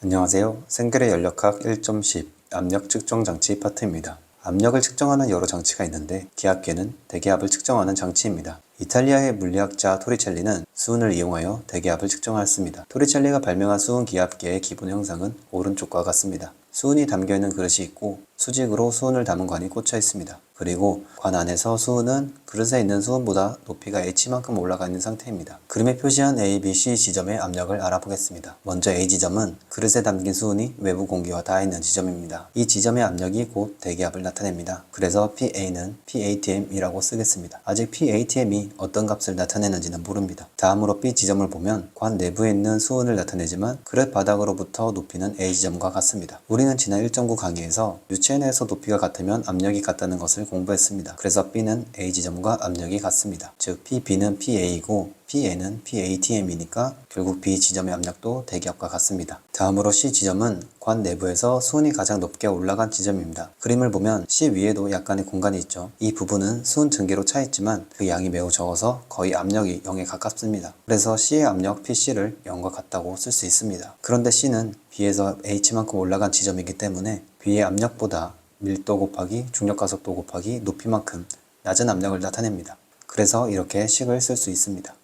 안녕하세요. 생글의 연력학 1.10 압력 측정 장치 파트입니다. 압력을 측정하는 여러 장치가 있는데 기압계는 대기압을 측정하는 장치입니다. 이탈리아의 물리학자 토리첼리는 수은을 이용하여 대기압을 측정하였습니다. 토리첼리가 발명한 수은 기압계의 기본 형상은 오른쪽과 같습니다. 수은이 담겨 있는 그릇이 있고 수직으로 수은을 담은 관이 꽂혀 있습니다. 그리고 관 안에서 수은은 그릇에 있는 수은보다 높이가 h만큼 올라가 있는 상태입니다. 그림에 표시한 A, B, C 지점의 압력을 알아보겠습니다. 먼저 A 지점은 그릇에 담긴 수은이 외부 공기와 닿아 있는 지점입니다. 이 지점의 압력이 곧 대기압을 나타냅니다. 그래서 PA는 PATM이라고 쓰겠습니다. 아직 PATM이 어떤 값을 나타내는지는 모릅니다. 다음으로 B 지점을 보면 관 내부에 있는 수은을 나타내지만 그릇 바닥으로부터 높이는 A 지점과 같습니다. 우리는 지난 1.9 강의에서 유체 내에서 높이가 같으면 압력이 같다는 것을 공부했습니다. 그래서 B는 A 지점과 압력이 같습니다. 즉 PB는 PA이고 PA는 PATM이니까 결국 B 지점의 압력도 대기압과 같습니다. 다음으로 C 지점은 관 내부에서 수온이 가장 높게 올라간 지점입니다. 그림을 보면 C 위에도 약간의 공간이 있죠. 이 부분은 수온 증기로 차 있지만 그 양이 매우 적어서 거의 압력이 0에 가깝습니다. 그래서 C의 압력 PC를 0과 같다고 쓸 수 있습니다. 그런데 C는 B에서 H만큼 올라간 지점이기 때문에 B의 압력보다 밀도 곱하기 중력 가속도 곱하기 높이만큼 낮은 압력을 나타냅니다. 그래서 이렇게 식을 쓸 수 있습니다.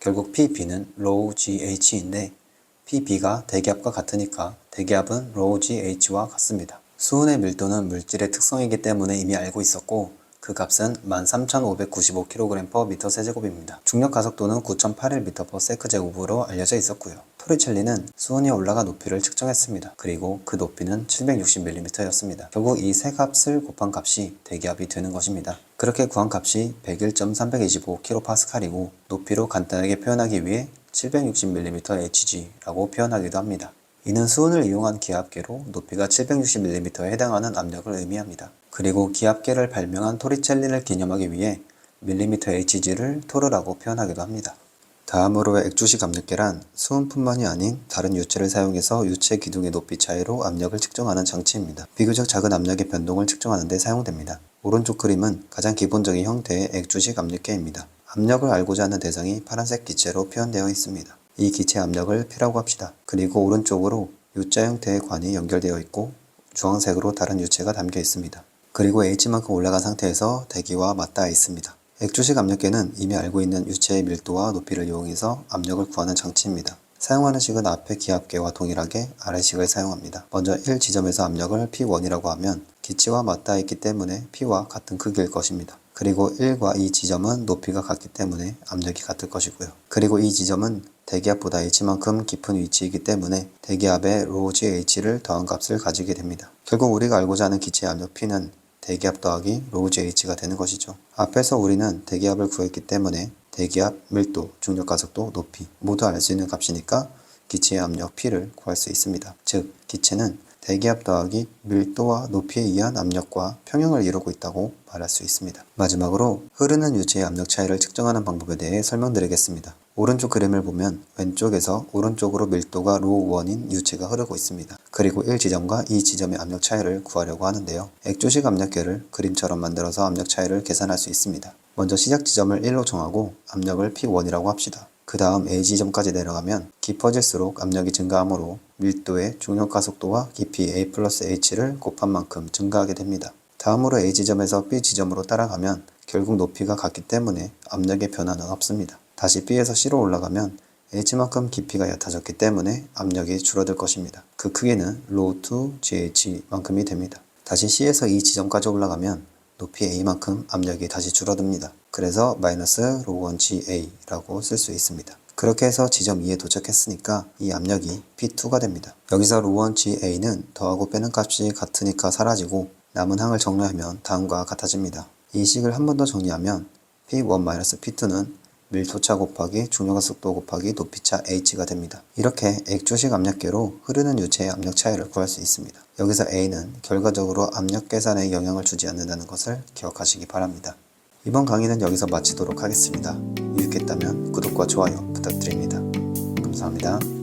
결국 PB는 low GH인데 PB가 대기압과 같으니까 대기압은 low GH와 같습니다. 수은의 밀도는 물질의 특성이기 때문에 이미 알고 있었고 그 값은 13,595kg/m 세제곱입니다. 중력 가속도는 9,081m/s 제곱으로 알려져 있었고요. 토리첼리는 수은이 올라간 높이를 측정했습니다. 그리고 그 높이는 760mm였습니다. 결국 이 세 값을 곱한 값이 대기압이 되는 것입니다. 그렇게 구한 값이 101.325kPa이고 높이로 간단하게 표현하기 위해 760mm Hg라고 표현하기도 합니다. 이는 수은을 이용한 기압계로 높이가 760mm에 해당하는 압력을 의미합니다. 그리고 기압계를 발명한 토리첼리를 기념하기 위해 밀리미터 Hg를 토르라고 표현하기도 합니다. 다음으로의 액주식 압력계란 수은뿐만이 아닌 다른 유체를 사용해서 유체 기둥의 높이 차이로 압력을 측정하는 장치입니다. 비교적 작은 압력의 변동을 측정하는 데 사용됩니다. 오른쪽 그림은 가장 기본적인 형태의 액주식 압력계입니다. 압력을 알고자 하는 대상이 파란색 기체로 표현되어 있습니다. 이 기체 압력을 P라고 합시다. 그리고 오른쪽으로 U자 형태의 관이 연결되어 있고 주황색으로 다른 유체가 담겨 있습니다. 그리고 H만큼 올라간 상태에서 대기와 맞닿아 있습니다. 액주식 압력계는 이미 알고 있는 유체의 밀도와 높이를 이용해서 압력을 구하는 장치입니다. 사용하는 식은 앞의 기압계와 동일하게 아래 식을 사용합니다. 먼저 1 지점에서 압력을 P1이라고 하면 기체와 맞닿아 있기 때문에 P와 같은 크기일 것입니다. 그리고 1과 2 지점은 높이가 같기 때문에 압력이 같을 것이고요. 그리고 이 지점은 대기압보다 H만큼 깊은 위치이기 때문에 대기압에 ρgH를 더한 값을 가지게 됩니다. 결국 우리가 알고자 하는 기체 압력 P는 대기압 더하기 ρgH가 되는 것이죠. 앞에서 우리는 대기압을 구했기 때문에 대기압, 밀도, 중력 가속도, 높이 모두 알 수 있는 값이니까 기체의 압력 P를 구할 수 있습니다. 즉, 기체는 대기압 더하기 밀도와 높이에 의한 압력과 평형을 이루고 있다고 말할 수 있습니다. 마지막으로 흐르는 유체의 압력 차이를 측정하는 방법에 대해 설명드리겠습니다. 오른쪽 그림을 보면 왼쪽에서 오른쪽으로 밀도가 로 1인 유체가 흐르고 있습니다. 그리고 1지점과 2지점의 압력 차이를 구하려고 하는데요. 액조식 압력계를 그림처럼 만들어서 압력 차이를 계산할 수 있습니다. 먼저 시작 지점을 1로 정하고 압력을 P1이라고 합시다. 그 다음 A 지점까지 내려가면 깊어질수록 압력이 증가하므로 밀도의 중력 가 속도와 깊이 A 플러스 H를 곱한 만큼 증가하게 됩니다. 다음으로 A 지점에서 B 지점으로 따라가면 결국 높이가 같기 때문에 압력의 변화는 없습니다. 다시 B에서 C로 올라가면 H만큼 깊이가 얕아졌기 때문에 압력이 줄어들 것입니다. 그 크기는 ρ to GH만큼이 됩니다. 다시 C에서 이 지점까지 올라가면 높이 A만큼 압력이 다시 줄어듭니다. 그래서 마이너스 로건 GA라고 쓸 수 있습니다. 그렇게 해서 지점 2에 도착했으니까 이 압력이 P2가 됩니다. 여기서 로원 GA는 더하고 빼는 값이 같으니까 사라지고 남은 항을 정리하면 다음과 같아집니다. 이 식을 한 번 더 정리하면 P1-P2는 밀도차 곱하기 중력가속도 곱하기 높이차 h가 됩니다. 이렇게 액조식 압력계로 흐르는 유체의 압력 차이를 구할 수 있습니다. 여기서 A는 결과적으로 압력 계산에 영향을 주지 않는다는 것을 기억하시기 바랍니다. 이번 강의는 여기서 마치도록 하겠습니다. 유익했다면 구독과 좋아요 부탁드립니다. 감사합니다.